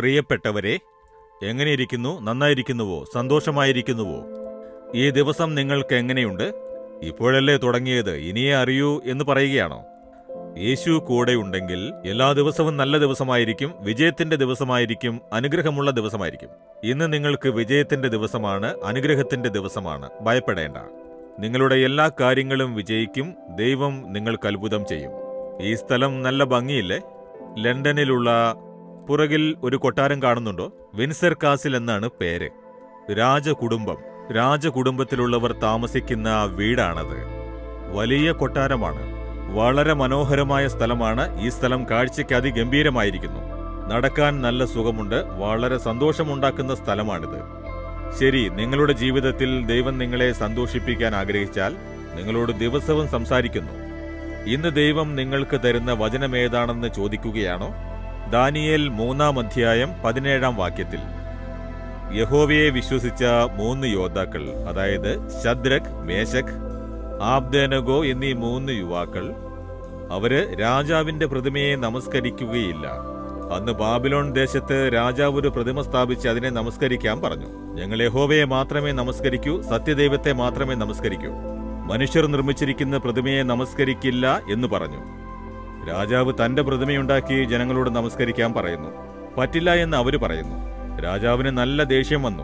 പ്രിയപ്പെട്ടവരെ എങ്ങനെയിരിക്കുന്നു? നന്നായിരിക്കുന്നുവോ? സന്തോഷമായിരിക്കുന്നുവോ? ഈ ദിവസം നിങ്ങൾക്ക് എങ്ങനെയുണ്ട്? ഇപ്പോഴല്ലേ തുടങ്ങിയത്. ഇനിയേ അറിയൂ എന്ന് പറയുകയാണോ? യേശു കൂടെ ഉണ്ടെങ്കിൽ എല്ലാ ദിവസവും നല്ല ദിവസമായിരിക്കും വിജയത്തിന്റെ ദിവസമായിരിക്കും അനുഗ്രഹമുള്ള ദിവസമായിരിക്കും. ഇന്ന് നിങ്ങൾക്ക് വിജയത്തിന്റെ ദിവസമാണ് അനുഗ്രഹത്തിന്റെ ദിവസമാണ്. ഭയപ്പെടേണ്ട. നിങ്ങളുടെ എല്ലാ കാര്യങ്ങളും വിജയിക്കും. ദൈവം നിങ്ങൾക്ക് അത്ഭുതം ചെയ്യും. ഈ സ്ഥലം നല്ല ഭംഗിയില്ലേ? ലണ്ടനിലുള്ള പുറകിൽ ഒരു കൊട്ടാരം കാണുന്നുണ്ടോ? വിൻസർ കാസിൽ എന്നാണ് പേര്. രാജകുടുംബം. രാജകുടുംബത്തിലുള്ളവർ താമസിക്കുന്ന വീടാണത്. വലിയ കൊട്ടാരമാണ്. വളരെ മനോഹരമായ സ്ഥലമാണ്. ഈ സ്ഥലം കാഴ്ചയ്ക്ക് അതിഗംഭീരമായിരിക്കുന്നു. നടക്കാൻ നല്ല സുഖമുണ്ട്. വളരെ സന്തോഷമുണ്ടാക്കുന്ന സ്ഥലമാണിത്. ശരി നിങ്ങളുടെ ജീവിതത്തിൽ ദൈവം നിങ്ങളെ സന്തോഷിപ്പിക്കാൻ ആഗ്രഹിച്ചാൽ നിങ്ങളോട് ദിവസവും സംസാരിക്കുന്നു. ഇന്ന് ദൈവം നിങ്ങൾക്ക് തരുന്ന വചനമേതാണെന്ന് ചോദിക്കുകയാണോ? ദാനിയേൽ മൂന്നാം അധ്യായം പതിനേഴാം വാക്യത്തിൽ. യഹോവയെ വിശ്വസിച്ച മൂന്ന് യോദ്ധാക്കൾ അതായത് ശദ്രക് മേശക് ആബ്ദേനഗോ എന്നീ മൂന്ന് യുവാക്കൾ അവർ രാജാവിന്റെ പ്രതിമയെ നമസ്കരിക്കുകയില്ല. അന്ന് ബാബിലോൺ ദേശത്ത് രാജാവ് ഒരു പ്രതിമ സ്ഥാപിച്ച് അതിനെ നമസ്കരിക്കാൻ പറഞ്ഞു. ഞങ്ങൾ യഹോവയെ മാത്രമേ നമസ്കരിക്കൂ സത്യദൈവത്തെ മാത്രമേ നമസ്കരിക്കൂ. മനുഷ്യർ നിർമ്മിച്ചിരിക്കുന്ന പ്രതിമയെ നമസ്കരിക്കില്ല എന്ന് പറഞ്ഞു. രാജാവ് തന്റെ പ്രതിമയുണ്ടാക്കി ജനങ്ങളോട് നമസ്കരിക്കാൻ പറയുന്നു. പറ്റില്ല എന്ന് അവർ പറയുന്നു. രാജാവിന് നല്ല ദേഷ്യം വന്നു.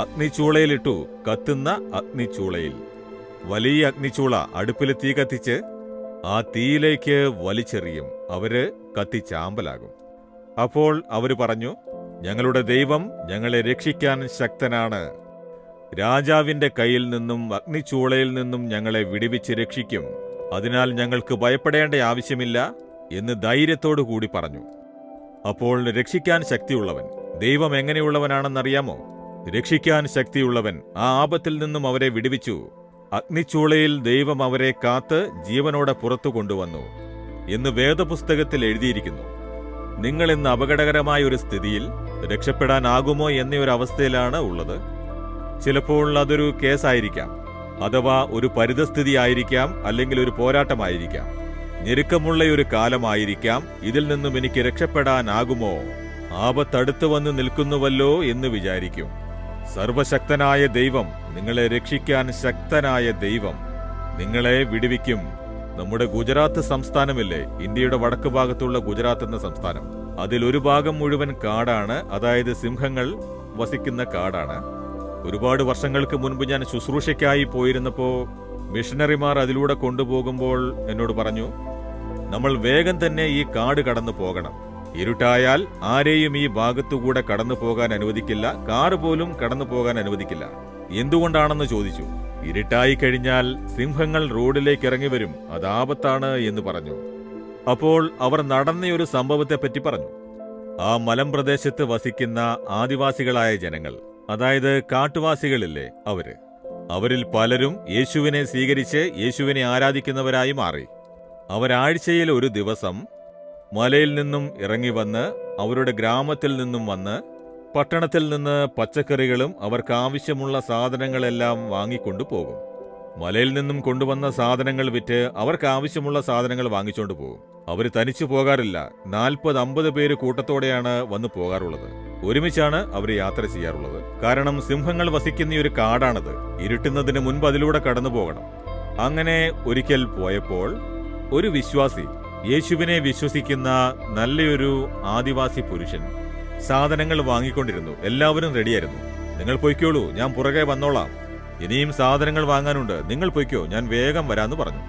അഗ്നിച്ചൂളയിലിട്ടു കത്തുന്ന അഗ്നിച്ചൂളയിൽ. വലിയ അഗ്നിച്ചൂള അടുപ്പിൽ തീ കത്തിച്ച് ആ തീയിലേക്ക് വലിച്ചെറിയും. അവർ കത്തിച്ചാമ്പലാകും. അപ്പോൾ അവർ പറഞ്ഞു ഞങ്ങളുടെ ദൈവം ഞങ്ങളെ രക്ഷിക്കാൻ ശക്തനാണ്. രാജാവിന്റെ കയ്യിൽ നിന്നും അഗ്നിച്ചൂളയിൽ നിന്നും ഞങ്ങളെ വിടുവിച്ച് രക്ഷിക്കും. അതിനാൽ ഞങ്ങൾക്ക് ഭയപ്പെടേണ്ട ആവശ്യമില്ല എന്ന് ധൈര്യത്തോടു കൂടി പറഞ്ഞു. അപ്പോൾ രക്ഷിക്കാൻ ശക്തിയുള്ളവൻ ദൈവം എങ്ങനെയുള്ളവനാണെന്നറിയാമോ? രക്ഷിക്കാൻ ശക്തിയുള്ളവൻ ആ ആപത്തിൽ നിന്നും അവരെ വിടുവിച്ചു. അഗ്നിച്ചൂളയിൽ ദൈവം അവരെ കാത്ത് ജീവനോടെ പുറത്തു കൊണ്ടുവന്നു എന്ന് വേദപുസ്തകത്തിൽ എഴുതിയിരിക്കുന്നു. നിങ്ങൾ ഇന്ന് അപകടകരമായ ഒരു സ്ഥിതിയിൽ രക്ഷപ്പെടാനാകുമോ എന്നൊരു അവസ്ഥയിലാണ് ഉള്ളത്. ചിലപ്പോൾ അതൊരു കേസായിരിക്കാം. അഥവാ ഒരു പരിതസ്ഥിതി ആയിരിക്കാം അല്ലെങ്കിൽ ഒരു പോരാട്ടമായിരിക്കാം. ഞെരുക്കമുള്ള ഒരു കാലമായിരിക്കാം. ഇതിൽ നിന്നും എനിക്ക് രക്ഷപ്പെടാനാകുമോ? ആപത്തടുത്തു വന്ന് നിൽക്കുന്നുവല്ലോ എന്ന് വിചാരിക്കും. സർവശക്തനായ ദൈവം നിങ്ങളെ രക്ഷിക്കാൻ ശക്തനായ ദൈവം നിങ്ങളെ വിടുവിക്കും. നമ്മുടെ ഗുജറാത്ത് സംസ്ഥാനമില്ലേ? ഇന്ത്യയുടെ വടക്ക് ഭാഗത്തുള്ള ഗുജറാത്ത് എന്ന സംസ്ഥാനം. അതിൽ ഒരു ഭാഗം മുഴുവൻ കാടാണ്. അതായത് സിംഹങ്ങൾ വസിക്കുന്ന കാടാണ്. ഒരുപാട് വർഷങ്ങൾക്ക് മുൻപ് ഞാൻ ശുശ്രൂഷയ്ക്കായി പോയിരുന്നപ്പോൾ മിഷണറിമാർ അതിലൂടെ കൊണ്ടുപോകുമ്പോൾ എന്നോട് പറഞ്ഞു നമ്മൾ വേഗം തന്നെ ഈ കാട് കടന്നു പോകണം. ഇരുട്ടായാൽ ആരെയും ഈ ഭാഗത്തുകൂടെ കടന്നു പോകാൻ അനുവദിക്കില്ല. കാറ് പോലും കടന്നു പോകാൻ അനുവദിക്കില്ല. എന്തുകൊണ്ടാണെന്ന് ചോദിച്ചു. ഇരുട്ടായി കഴിഞ്ഞാൽ സിംഹങ്ങൾ റോഡിലേക്ക് ഇറങ്ങി വരും. അത് ആപത്താണ് എന്ന് പറഞ്ഞു. അപ്പോൾ അവർ നടന്ന ഒരു സംഭവത്തെപ്പറ്റി പറഞ്ഞു. ആ മലമ്പ്രദേശത്ത് വസിക്കുന്ന ആദിവാസികളായ ജനങ്ങൾ. അതായത് കാട്ടുവാസികളില്ലേ അവർ. അവരിൽ പലരും യേശുവിനെ സ്വീകരിച്ച് യേശുവിനെ ആരാധിക്കുന്നവരായി മാറി. അവരാഴ്ചയിൽ ഒരു ദിവസം മലയിൽ നിന്നും ഇറങ്ങി വന്ന് അവരുടെ ഗ്രാമത്തിൽ നിന്നും വന്ന് പട്ടണത്തിൽ നിന്ന് പച്ചക്കറികളും അവർക്ക് ആവശ്യമുള്ള സാധനങ്ങളെല്ലാം വാങ്ങിക്കൊണ്ടു പോകും. മലയിൽ നിന്നും കൊണ്ടുവന്ന സാധനങ്ങൾ വിറ്റ് അവർക്ക് ആവശ്യമുള്ള സാധനങ്ങൾ വാങ്ങിച്ചോണ്ട് പോകും. അവർ തനിച്ചു പോകാറില്ല. നാൽപ്പത് അമ്പത് പേര് കൂട്ടത്തോടെയാണ് വന്നു പോകാറുള്ളത്. ഒരുമിച്ചാണ് അവർ യാത്ര ചെയ്യാറുള്ളത്. കാരണം സിംഹങ്ങൾ വസിക്കുന്ന ഒരു കാടാണത്. ഇരുട്ടുന്നതിന് മുൻപ് അതിലൂടെ കടന്നു പോകണം. അങ്ങനെ ഒരിക്കൽ പോയപ്പോൾ ഒരു വിശ്വാസി യേശുവിനെ വിശ്വസിക്കുന്ന നല്ലൊരു ആദിവാസി പുരുഷൻ സാധനങ്ങൾ വാങ്ങിക്കൊണ്ടിരുന്നു. എല്ലാവരും റെഡിയായിരുന്നു. നിങ്ങൾ പൊയ്ക്കോളൂ ഞാൻ പുറകെ വന്നോളാം. ഇനിയും സാധനങ്ങൾ വാങ്ങാനുണ്ട്. നിങ്ങൾ പൊയ്ക്കോ ഞാൻ വേഗം വരാന്ന് പറഞ്ഞു.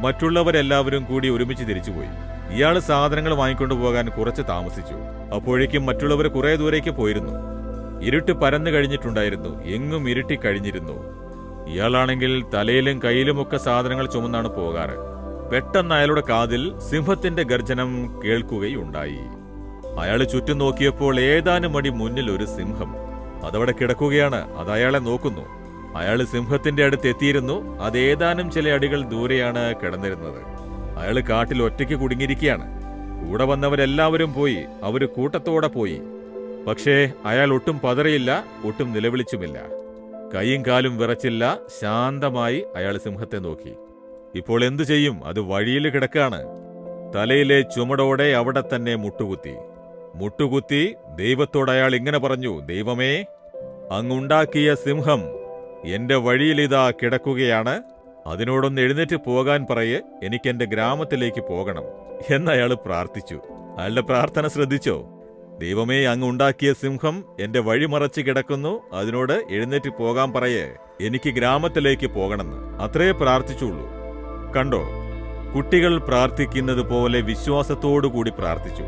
മറ്റുള്ളവരെല്ലാവരും കൂടി ഒരുമിച്ച് തിരിച്ചുപോയി. ഇയാൾ സാധനങ്ങൾ വാങ്ങിക്കൊണ്ടു പോകാൻ കുറച്ച് താമസിച്ചു. അപ്പോഴേക്കും മറ്റുള്ളവർ കുറേ ദൂരേക്ക് പോയിരുന്നു. ഇരുട്ട് പരന്നു കഴിഞ്ഞിട്ടുണ്ടായിരുന്നു. എങ്ങും ഇരുട്ടി കഴിഞ്ഞിരുന്നു. ഇയാളാണെങ്കിൽ തലയിലും കയ്യിലുമൊക്കെ സാധനങ്ങൾ ചുമന്നാണ് പോകാറ്. പെട്ടെന്ന് അയാളുടെ കാതിൽ സിംഹത്തിന്റെ ഗർജനം കേൾക്കുകയുണ്ടായി. അയാൾ ചുറ്റും നോക്കിയപ്പോൾ ഏതാനും മടി മുന്നിൽ ഒരു സിംഹം. അതവിടെ കിടക്കുകയാണ്. അത് അയാളെ നോക്കുന്നു. അയാൾ സിംഹത്തിന്റെ അടുത്ത് എത്തിയിരുന്നു. അത് ഏതാനും ചില അടികൾ ദൂരെയാണ് കിടന്നിരുന്നത്. അയാൾ കാട്ടിൽ ഒറ്റയ്ക്ക് കുടുങ്ങിയിരിക്കുകയാണ്. കൂടെ വന്നവരെല്ലാവരും പോയി അവർ കൂട്ടത്തോടെ പോയി. പക്ഷേ അയാൾ ഒട്ടും പതറിയില്ല ഒട്ടും നിലവിളിച്ചുമില്ല. കൈയും കാലും വിറച്ചില്ല ശാന്തമായി അയാൾ സിംഹത്തെ നോക്കി. ഇപ്പോൾ എന്തു ചെയ്യും? അത് വഴിയിൽ കിടക്കാണ് തലയിലെ ചുമടോടെ അവിടെ തന്നെ മുട്ടുകുത്തി. മുട്ടുകുത്തി ദൈവത്തോട് അയാൾ ഇങ്ങനെ പറഞ്ഞു ദൈവമേ അങ്ങുണ്ടാക്കിയ സിംഹം എന്റെ വഴിയിലിതാ കിടക്കുകയാണ്. അതിനോടൊന്ന് എഴുന്നേറ്റ് പോകാൻ പറയേ എനിക്ക് എന്റെ ഗ്രാമത്തിലേക്ക് പോകണം എന്നയാൾ പ്രാർത്ഥിച്ചു. അയാളുടെ പ്രാർത്ഥന ശ്രദ്ധിച്ചോ? ദൈവമേ അങ്ങ് ഉണ്ടാക്കിയ സിംഹം എന്റെ വഴി മറച്ചു കിടക്കുന്നു. അതിനോട് എഴുന്നേറ്റ് പോകാൻ പറയേ എനിക്ക് ഗ്രാമത്തിലേക്ക് പോകണമെന്ന്. അത്രേ പ്രാർത്ഥിച്ചുള്ളൂ. കണ്ടോ? കുട്ടികൾ പ്രാർത്ഥിക്കുന്നത് പോലെ വിശ്വാസത്തോടുകൂടി പ്രാർത്ഥിച്ചു.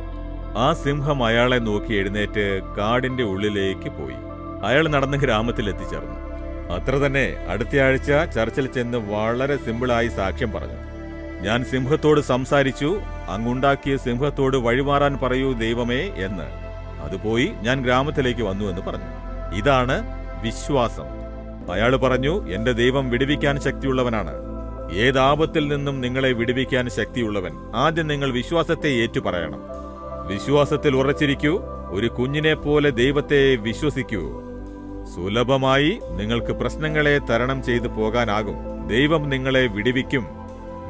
ആ സിംഹം അയാളെ നോക്കി എഴുന്നേറ്റ് കാടിന്റെ ഉള്ളിലേക്ക് പോയി. അയാൾ നടന്ന് ഗ്രാമത്തിൽ എത്തിച്ചേർന്നു അത്ര തന്നെ അടുത്തയാഴ്ച ചർച്ചിൽ ചെന്ന് വളരെ സിമ്പിളായി സാക്ഷ്യം പറഞ്ഞു. ഞാൻ സിംഹത്തോട് സംസാരിച്ചു അങ്ങുണ്ടാക്കിയ സിംഹത്തോട് വഴിമാറാൻ പറയൂ ദൈവമേ എന്ന്. അതുപോയി ഞാൻ ഗ്രാമത്തിലേക്ക് വന്നു എന്ന് പറഞ്ഞു. ഇതാണ് വിശ്വാസം. അയാൾ പറഞ്ഞു എന്റെ ദൈവം വിടുവിക്കാൻ ശക്തിയുള്ളവനാണ്. ഏതാപത്തിൽ നിന്നും നിങ്ങളെ വിടുവിക്കാൻ ശക്തിയുള്ളവൻ. ആദ്യം നിങ്ങൾ വിശ്വാസത്തെ ഏറ്റുപറയണം വിശ്വാസത്തിൽ ഉറച്ചിരിക്കൂ. ഒരു കുഞ്ഞിനെ പോലെ ദൈവത്തെ വിശ്വസിക്കൂ. സുലഭമായി നിങ്ങൾക്ക് പ്രശ്നങ്ങളെ തരണം ചെയ്തു പോകാനാകും. ദൈവം നിങ്ങളെ വിടിവിക്കും.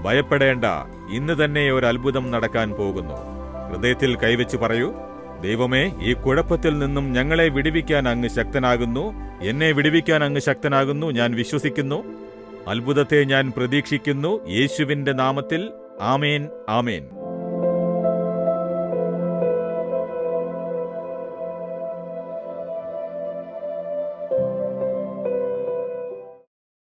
ഭയപ്പെടേണ്ട. ഇന്ന് തന്നെ ഒരു അത്ഭുതം നടക്കാൻ പോകുന്നു. ഹൃദയത്തിൽ കൈവച്ച് പറയൂ ദൈവമേ ഈ കുഴപ്പത്തിൽ നിന്നും ഞങ്ങളെ വിടിവിക്കാൻ അങ്ങ് ശക്തനാകുന്നു. എന്നെ വിടിവിക്കാൻ അങ്ങ് ശക്തനാകുന്നു ഞാൻ വിശ്വസിക്കുന്നു. അത്ഭുതത്തെ ഞാൻ പ്രതീക്ഷിക്കുന്നു. യേശുവിന്റെ നാമത്തിൽ ആമേൻ ആമേൻ.